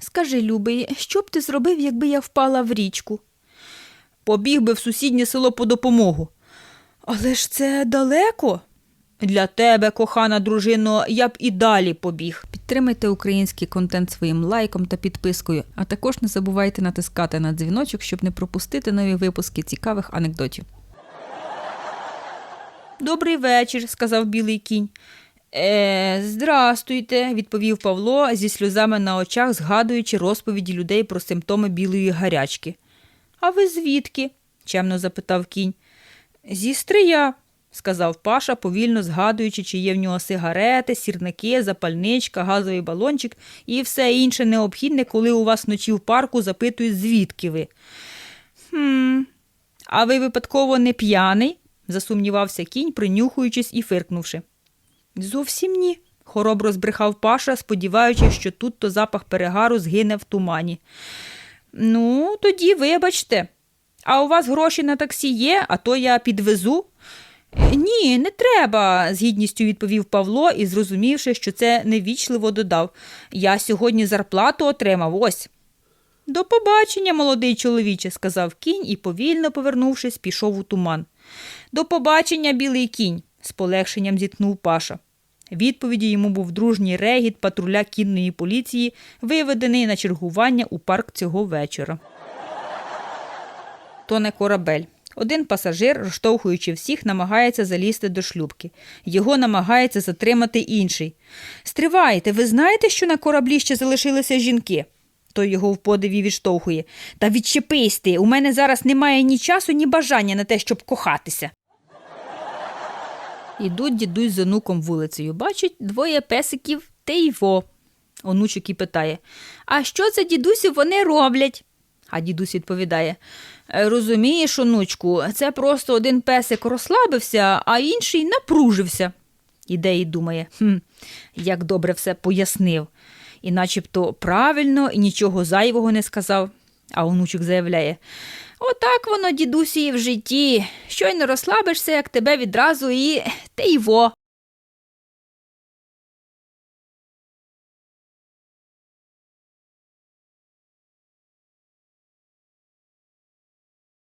Скажи, любий, що б ти зробив, якби я впала в річку? Побіг би в сусіднє село по допомогу. Але ж це далеко. Для тебе, кохана дружино, я б і далі побіг. Підтримайте український контент своїм лайком та підпискою, а також не забувайте натискати на дзвіночок, щоб не пропустити нові випуски цікавих анекдотів. Добрий вечір, сказав білий кінь. Е, здрастуйте, відповів Павло зі сльозами на очах, згадуючи розповіді людей про симптоми білої гарячки. А ви звідки? чемно запитав кінь. Зі стрия, сказав Паша, повільно згадуючи, чи є в нього сигарети, сірники, запальничка, газовий балончик і все інше необхідне, коли у вас вночі в парку запитують, звідки ви. Хм, а ви випадково не п'яний? засумнівався кінь, принюхуючись і фиркнувши. Зовсім ні, хоробро збрехав Паша, сподіваючись, що тут то запах перегару згине в тумані. Ну, тоді вибачте. А у вас гроші на таксі є, а то я підвезу. «Е, Ні, не треба, з гідністю відповів Павло і, зрозумівши, що це невічливо додав. Я сьогодні зарплату отримав ось. До побачення, молодий чоловіче, сказав кінь і, повільно повернувшись, пішов у туман. До побачення, білий кінь, з полегшенням зітхнув Паша. Відповіді йому був дружній регіт патруля кінної поліції, виведений на чергування у парк цього вечора. То не корабель. Один пасажир, розштовхуючи всіх, намагається залізти до шлюбки. Його намагається затримати інший. Стривайте, ви знаєте, що на кораблі ще залишилися жінки? Той його в подиві відштовхує. Та відчепись ти, у мене зараз немає ні часу, ні бажання на те, щоб кохатися. Ідуть дідусь з онуком вулицею. Бачать двоє песиків те й во. Онучок і питає А що це, дідусю, вони роблять? А дідусь відповідає «Е, Розумієш, онучку, це просто один песик розслабився, а інший напружився. Іде і думає, хм, як добре все пояснив. І начебто правильно і нічого зайвого не сказав. А онучок заявляє Отак воно, дідусі, і в житті. Щойно розслабишся, як тебе відразу і ти й во.